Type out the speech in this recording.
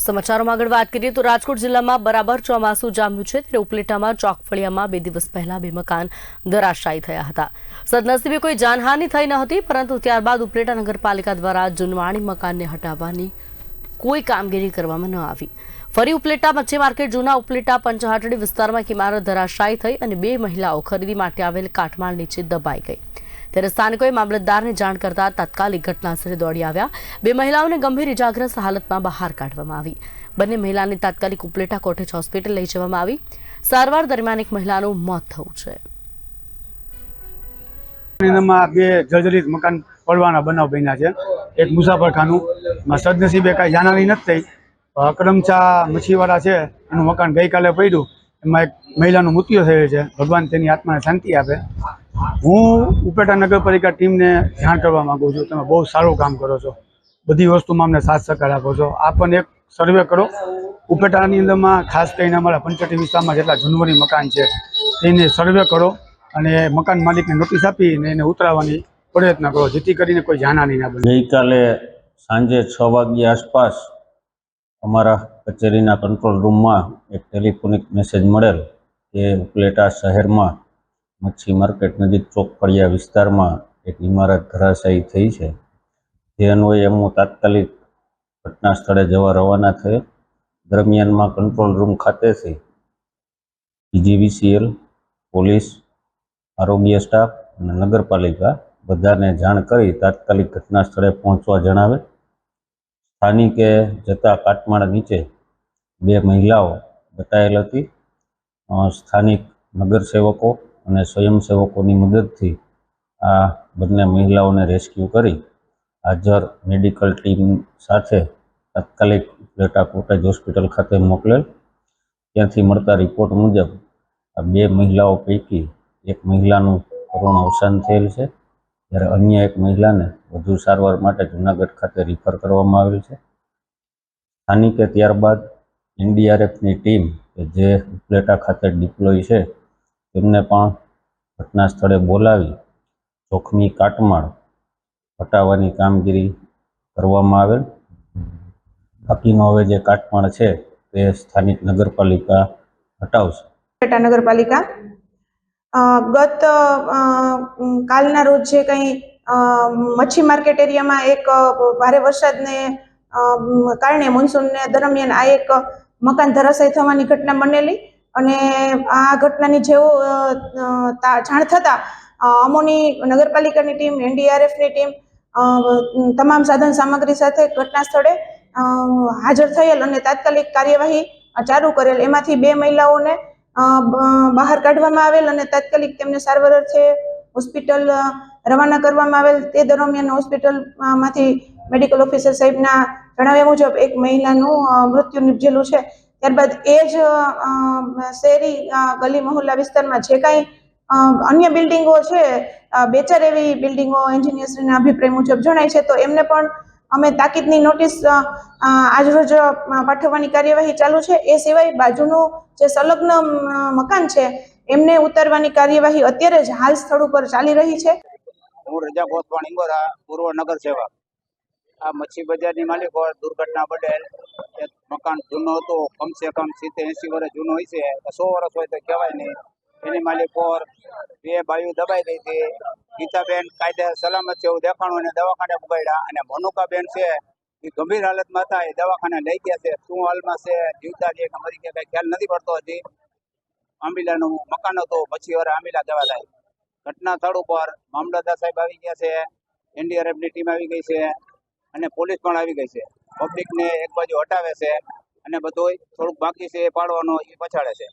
સમાચારોમાં આગળ વાત કરીએ તો રાજકોટ જિલ્લામાં બરાબર ચોમાસું જામ્યું છે ત્યારે ઉપલેટામાં ચોકફળિયામાં બે દિવસ પહેલા બે મકાન ધરાશાયી થયા હતા. સદનસીબે કોઈ જાનહાનિ થઈ ન હતી, પરંતુ ત્યારબાદ ઉપલેટા નગરપાલિકા દ્વારા જૂનવાણી મકાનને હટાવવાની કોઈ કામગીરી કરવામાં ન આવી. ફરી ઉપલેટા, મચ્છી માર્કેટ, જૂના ઉપલેટા, પંચહાટડી વિસ્તારમાં એક ઇમારત ધરાશાયી થઈ અને બે મહિલાઓ ખરીદી માટે આવેલ કાટમાળ નીચે દબાઈ ગઈ. ત્યારે સ્થાનિકોએ મામલતદારને જાણ કરતા તાત્કાલિક ઘટનાસ્થળે દોડી આવ્યા. બે મહિલાઓને ગંભીર ઇજાગ્રસ્ત હાલતમાં બહાર કાઢવામાં આવી. બંને મહિલાને તાત્કાલિક ઉપલેટા કોટેજ હોસ્પિટલ લઈ જવામાં આવી. સારવાર દરમિયાન એક મહિલાનું મોત થયું છે. બે જર્જરિત મકાન પડવાના બનાવ બન્યા છે. એક મુસાફરખાનું. સદનસીબે કાંઈ જાનહાની નથી થઈ. અકરમચા મચ્છીવાળા છે, એનું મકાન ગઈકાલે પડ્યું. એમાં એક મહિલાનું મૃત્યુ થયું છે. ભગવાન તેની આત્માને શાંતિ આપે. હું ઉપેટા નગરપાલિકા ટીમને જાણ કરવા માંગુ છું. તમે બહુ સારું કામ કરો છો. બધી વસ્તુમાં અમને સાથ સહકાર આપો છો. આ પણ એક સર્વે કરો. ઉપેટાની અંદરમાં ખાસ કરીને અમારા પંચાયતી વિસ્તારમાં જેટલા જૂનવરી મકાન છે, તેને સર્વે કરો અને મકાન માલિકને નોટિસ આપીને એને ઉતરાવવાની પ્રયત્ન કરો, જેથી કરીને કોઈ જાનહાની ના બને. ગઈકાલે સાંજે છ વાગ્યા આસપાસ અમારા કચેરીના કંટ્રોલ રૂમમાં એક ટેલિફોનિક મેસેજ મળેલ કે ઉપલેટા શહેરમાં મચ્છી માર્કેટ નજીક ચોકફળિયા વિસ્તારમાં એક ઇમારત ધરાશાયી થઈ છે. જે અન્વયે હું તાત્કાલિક ઘટના સ્થળે જવા રવાના થયો. દરમિયાનમાં કંટ્રોલ રૂમ ખાતેથી પીજીવીસીએલ, પોલીસ, આરોગ્ય સ્ટાફ અને નગરપાલિકા બધાને જાણ કરી તાત્કાલિક ઘટના સ્થળે પહોંચવા જણાવે. સ્થાનિકે જતા કાટમાળ નીચે બે મહિલાઓ બતાવેલ હતી. સ્થાનિક નગરસેવકો અને સ્વયંસેવકોની મદદથી આ બંને મહિલાઓને રેસ્ક્યુ કરી હાજર મેડિકલ ટીમ સાથે તાત્કાલિક ઉપલેટા કોટેજ હોસ્પિટલ ખાતે મોકલેલ. ત્યાંથી મળતા રિપોર્ટ મુજબ આ બે મહિલાઓ પૈકી એક મહિલાનું કરુણ અવસાન થયેલ છે. જ્યારે અન્ય એક મહિલાને વધુ સારવાર માટે જૂનાગઢ ખાતે રિફર કરવામાં આવેલ છે. સ્થાનિકે ત્યારબાદ એનડીઆરએફની ટીમ કે જે ઉપલેટા ખાતે ડિપ્લોય છે તેમને પણ ઘટના સ્થળે બોલાવી જોખમી કાટમાળ હટાવવાની કામગીરી કરવામાં આવેલ. બાકીનો હવે જે કાટમાળ છે તે સ્થાનિક નગરપાલિકા હટાવશે. પેટા નગરપાલિકા. ગત કાલના રોજ જે કંઈ મચ્છી માર્કેટ એરિયામાં એક ભારે વરસાદને કારણે મોન્સૂનને દરમિયાન આ એક મકાન ધરાશય થવાની ઘટના બનેલી. અને આ ઘટનાની તા- જાણ થતાં અમોની નગરપાલિકાની ટીમ, એનડીઆરએફની ટીમ તમામ સાધન સામગ્રી સાથે ઘટના સ્થળે હાજર થયેલ અને તાત્કાલિક કાર્યવાહી ચાલુ કરેલ. એમાંથી બે મહિલાઓને બહાર કાઢવામાં આવેલ અને તાત્કાલિક તેમને સારવાર અર્થે હોસ્પિટલ રવાના કરવામાં આવેલ. તે દરમિયાન હોસ્પિટલમાંથી મેડિકલ ઓફિસર સાહેબના જણાવ્યા મુજબ એક મહિલાનું મૃત્યુ નિપજેલું છે. ત્યારબાદ એ જ અ, ગલી મહોલ્લા વિસ્તારમાં જે કાંઈ અન્ય બિલ્ડિંગો છે બે ચાર એવી બિલ્ડિંગો એન્જિનિયર્સના અભિપ્રાય મુજબ જણાય છે તો એમને પણ અમે તાકીદની નોટિસ આજરોજ પાઠવવાની કાર્યવાહી ચાલુ છે. એ સિવાય બાજુનું જે સંલગ્ન મકાન છે એમને ઉતારવાની કાર્યવાહી અત્યારે જ હાલ સ્થળ ઉપર ચાલી રહી છે. હું રજા ગોસ્વાણી પૂર્વ નગર સેવક આ મચ્છી બજારની માલિકો દુર્ઘટના બદલ મકાન જૂનો હતો, કમસે કમ સિત્તેર એંસી વર્ષ જૂનો હોય છે સો વર્ષ હોય તો કહેવાય નહીં. એની માલિક પર બે બાયું દબાઈ ગઈ હતી. ગીતાબેન કાયદે સલામત છે એવું દેખાણું અને દવાખાને પકડ્યા અને મનુકાબેન છે, એ ગંભીર હાલતમાં હતા, એ દવાખાને લઈ ગયા છે. શું હાલમાં છે? જીવતા છે કે મરી ગયા કઈ ખ્યાલ નથી પડતો હજી. આંબીલાનું મકાન હતું, પછી વારે આંબીલા જવા થાય ઘટના સ્થળ ઉપર મામલતદાર સાહેબ આવી ગયા છે. એનડીઆરએફની ટીમ આવી ગઈ છે. અને પોલીસ પણ આવી ગઈ છે. પબ્લિકને એક બાજુ હટાવે છે અને બધું થોડુંક બાકી છે એ પાડવાનો એ પછાડે છે.